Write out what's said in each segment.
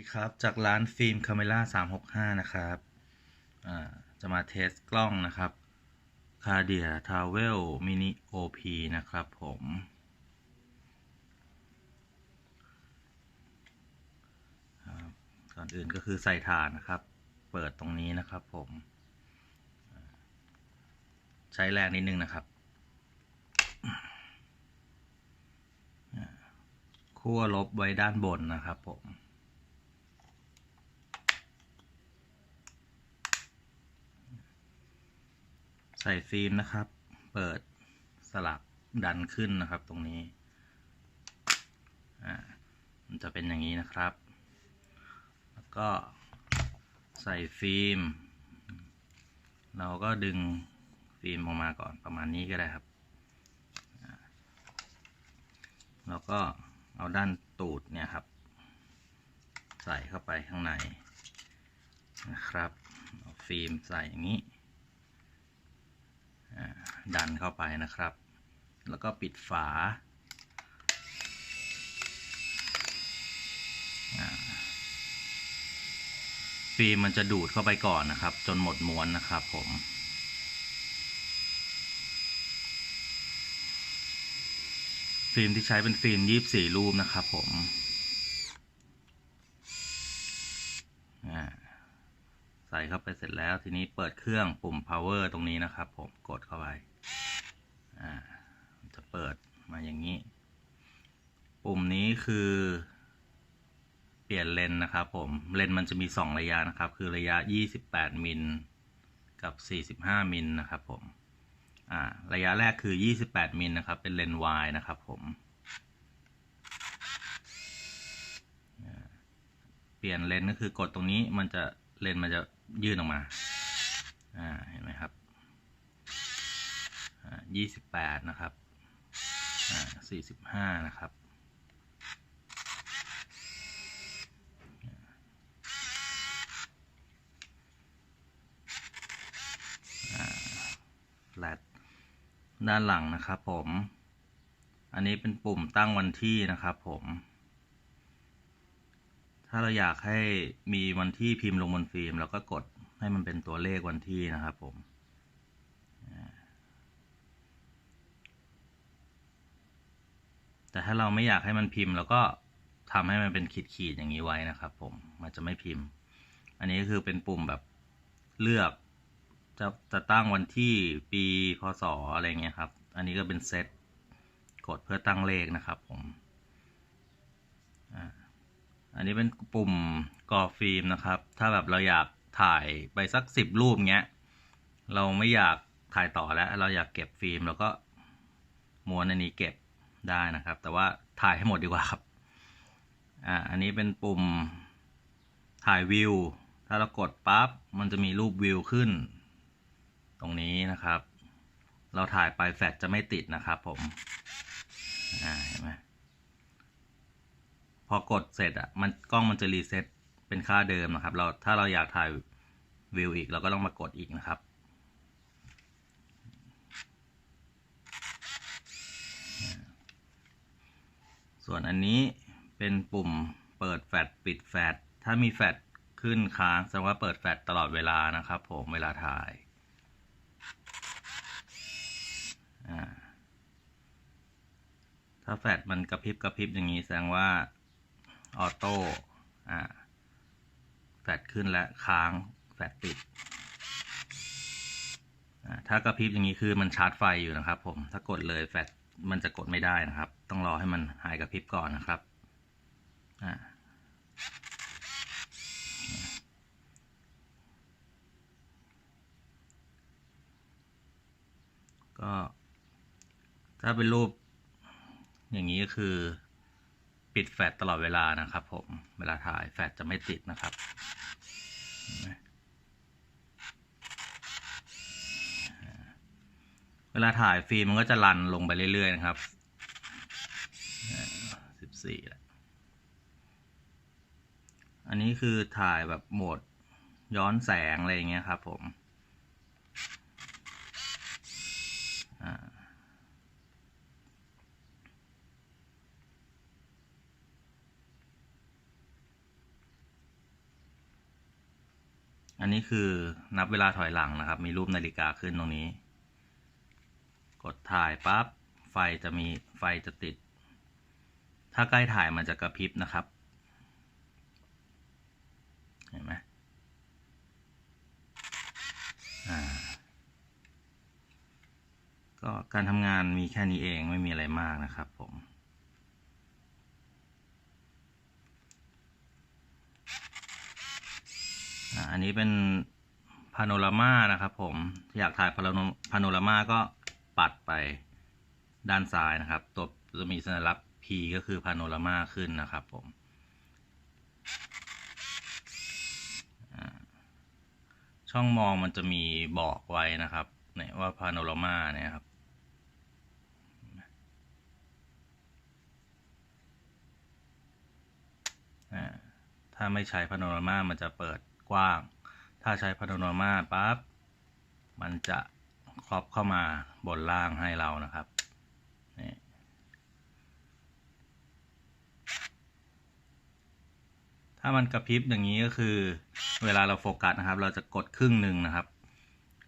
ดีครับ จากร้านฟิล์มคาเมล่า365 นะครับจะมาเทสกล้องนะครับคาเดียทาวเวลมินิโอพีนะครับผม ก่อนอื่นก็คือใส่ฐานนะครับ เปิดตรงนี้นะครับผม ใช้แรงนิดนึงนะครับอ่าขั้วลบไว้ด้านบนนะครับผม ส่ฟิล์มนะครับ เปิดสลักดันขึ้นนะครับตรงนี้ อ่า มันจะเป็นอย่างนี้นะครับ แล้วก็ใส่ฟิล์ม เราก็ดึงฟิล์มออกมาก่อนประมาณนี้ก็ได้ครับ แล้วก็เอาด้านตูดเนี่ยครับ ใส่เข้าไปข้างในนะครับ เอาฟิล์มใส่อย่างนี้ ดันเข้าไปนะครับ แล้วก็ปิดฝา ฟิล์มมันจะดูดเข้าไปก่อนนะครับ จนหมดม้วนนะครับผมฟิล์มที่ใช้เป็นฟิล์มยี่สี่รูปนะครับผมใส่เข้าไปเสร็จแล้วทีนี้เปิดเครื่องปุ่ม power ตรงนี้นะครับผมกดเข้าไป อ่าจะเปิดมาอย่างนี้ ปุ่มนี้คือเปลี่ยนเลนนะครับผม เลนมันจะมี 2 ระยะนะครับ คือระยะ 28 มิลกับ 45 มิลนะครับผม อ่า ระยะแรกคือ 28 มิลนะครับ เป็นเลนส์ wide นะครับผม เปลี่ยนเลนก็คือกดตรงนี้มันจะเลนมันจะยื่นออกมา อ่า เห็นไหมครับ ยี่สิบแปดนะครับสี่สิบห้านะครับแลตด้านหลังนะครับผม อันนี้เป็นปุ่มตั้งวันที่นะครับผม ถ้าเราอยากให้มีวันที่พิมพ์ลงบนฟิล์มเราก็กดให้มันเป็นตัวเลขวันที่นะครับผม แต่ถ้าเราไม่อยากให้มันพิมพ์เราก็ทำให้มันเป็นขีดๆอย่างนี้ไว้นะครับ ผมมันจะไม่พิมพ์ อันนี้ก็คือเป็นปุ่มแบบเลือก จะจะตั้งวันที่ปีพศอะไรเงี้ยครับ อันนี้ก็เป็นเซตกดเพื่อตั้งเลขนะครับผมอันนี้เป็นปุ่มกรอฟิล์มนะครับ ถ้าแบบเราอยากถ่ายไปสักสิบรูปเงี้ย เราไม่อยากถ่ายต่อแล้ว เราอยากเก็บฟิล์มเราก็ม้วนอันนี้เก็บ ได้นะครับ แต่ว่าถ่ายให้หมดดีกว่าครับ อ่า อันนี้เป็นปุ่มถ่ายวิว ถ้าเรากดปั๊บ มันจะมีรูปวิวขึ้น ตรงนี้นะครับ เราถ่ายไปแฟลชจะไม่ติดนะครับผม อ่า เห็นไหมพอกดเสร็จอะ มันกล้องมันจะรีเซ็ตเป็นค่าเดิมนะครับ เราถ้าเราอยากถ่ายวิวอีกเราก็ต้องมากดอีกนะครับ ส่วนอันนี้เป็นปุ่มเปิดแฟลชปิดแฟลชถ้ามีแฟลชขึ้นค้างแสดงว่าเปิดแฟลชตลอดเวลานะครับ ผมเวลาถ่ายาถ้าแฟลชมันกระพริบกระพริบอย่างนี้แสดงว่าออโต้แฟลชขึ้นและค้างแฟลชปิดถ้ากระพริบอย่างนี้คือมันชาร์จไฟอยู่นะครับ ผมถ้ากดเลยแฟลช มันจะกดไม่ได้นะครับ ต้องรอให้มันหายกระพริบก่อนนะครับอ่าก็ถ้าเป็นรูปอย่างนี้ก็คือ ปิดแฟลชตลอดเวลานะครับผม เวลาถ่ายแฟลชจะไม่ติดนะครับ เวลาถ่ายฟิล์มมันก็จะรันลงไปเรื่อยๆนะครับสิบสี่แล้วอันนี้คือถ่ายแบบโหมดย้อนแสงอะไรอย่างเงี้ยครับผมอันนี้คือนับเวลาถอยหลังนะครับ มีรูปนาฬิกาขึ้นตรงนี้ ดถ่ายปั๊บไฟจะมีไฟจะติด ถ้าใกล้ถ่ายมันจะกระพริบนะครับ เห็นไหมอ่าก็การทำงานมีแค่นี้เองไม่มีอะไรมากนะครับผม อันนี้เป็นพาโนรามานะครับผม อยากถ่ายพาโนพาโนรามาก็ ปัดไปด้านซ้ายนะครับ ตัวจะมีสัญลักษณ์ P ก็คือพาโนรามาขึ้นนะครับผมช่องมองมันจะมีบอกไว้นะครับเนี่ยว่าพาโนรามาเนี่ยครับถ้าไม่ใช้พาโนรามามันจะเปิดกว้าง ถ้าใช้พาโนรามาปั๊บมันจะ ครอบเข้ามาบนล่างให้เรานะครับนี่ถ้ามันกระพริบอย่างนี้ก็คือ เวลาเราโฟกัสนะครับ เราจะกดครึ่งหนึ่งนะครับ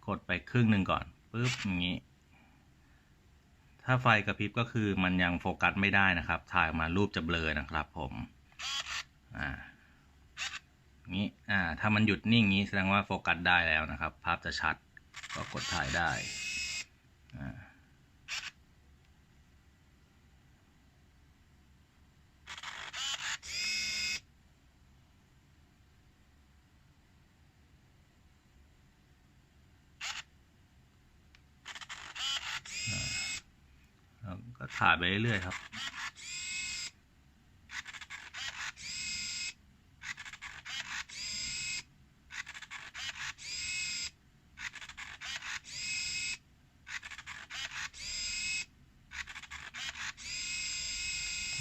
กดไปครึ่งหนึ่งก่อนปุ๊บอย่างนี้ ถ้าไฟกระพริบก็คือมันยังโฟกัสไม่ได้นะครับ ถ่ายมารูปจะเบลอนะครับ ผมอ่านี้อ่า ถ้ามันหยุดนิ่งงี้แสดงว่าโฟกัสได้แล้วนะครับ ภาพจะชัด ก็กดถ่ายได้อ่าก็ถ่ายไปเรื่อยๆครับ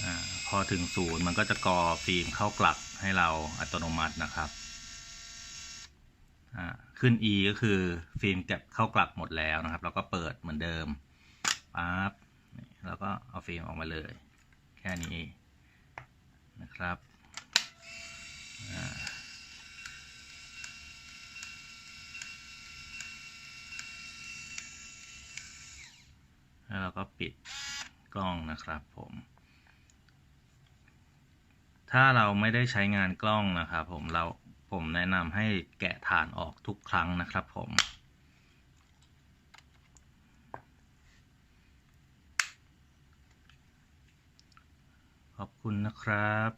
อา พอถึงศูนย์มันก็จะกอฟิล์มเข้ากลับให้เราอัตโนมัตินะครับอ่าขึ้น E ก็คือฟิล์มเก็บเข้ากลับหมดแล้วนะครับ แล้วก็เปิดเหมือนเดิมปั๊บแล้วก็เอาฟิล์มออกมาเลย แค่นี้นะครับแล้วเราก็ปิดกล้องนะครับผม ถ้าเราไม่ได้ใช้งานกล้องนะครับผมเราผมแนะนำให้แกะฐานออกทุกครั้งนะครับผมขอบคุณนะครับ